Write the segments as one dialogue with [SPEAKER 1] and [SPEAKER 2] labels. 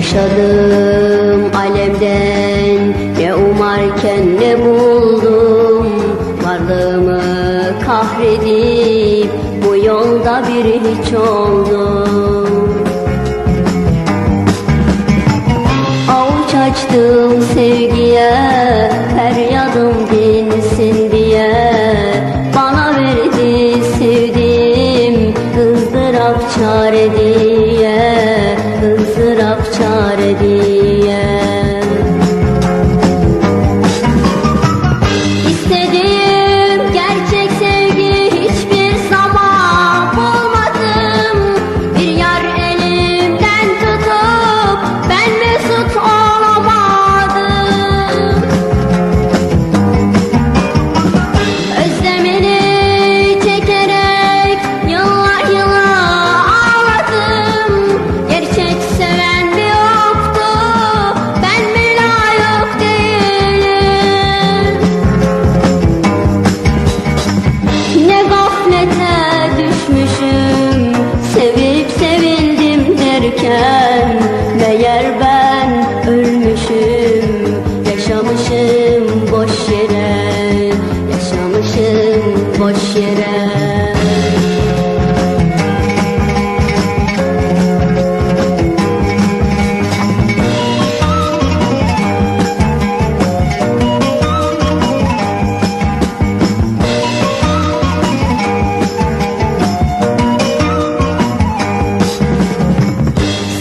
[SPEAKER 1] Yaşadım alemden Ne umarken ne buldum. Varlığımı kahredip Bu yolda bir hiç oldum. Avuç açtım sevgiye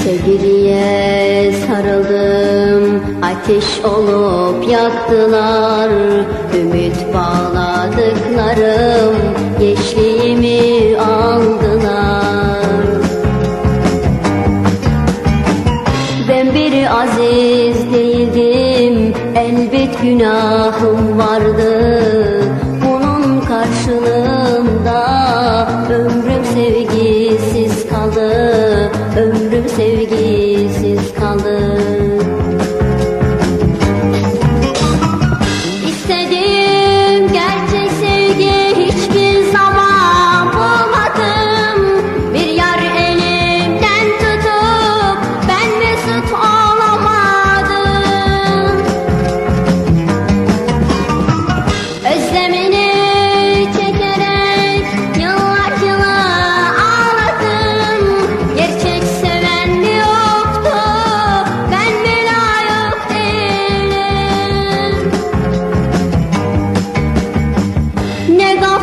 [SPEAKER 1] Sevgiliye sarıldım Ateş olup yaktılar Ümit bağladıklarım Gençliğimi aldılar. Ben bir aziz değildim Elbet günahım vardı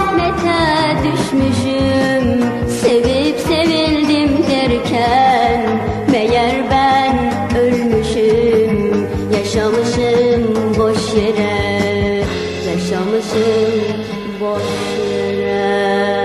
[SPEAKER 1] gaflete düşmüşüm. Sevip sevildim derken Meğer ben ölmüşüm. Yaşamışım boş yere Yaşamışım boş yere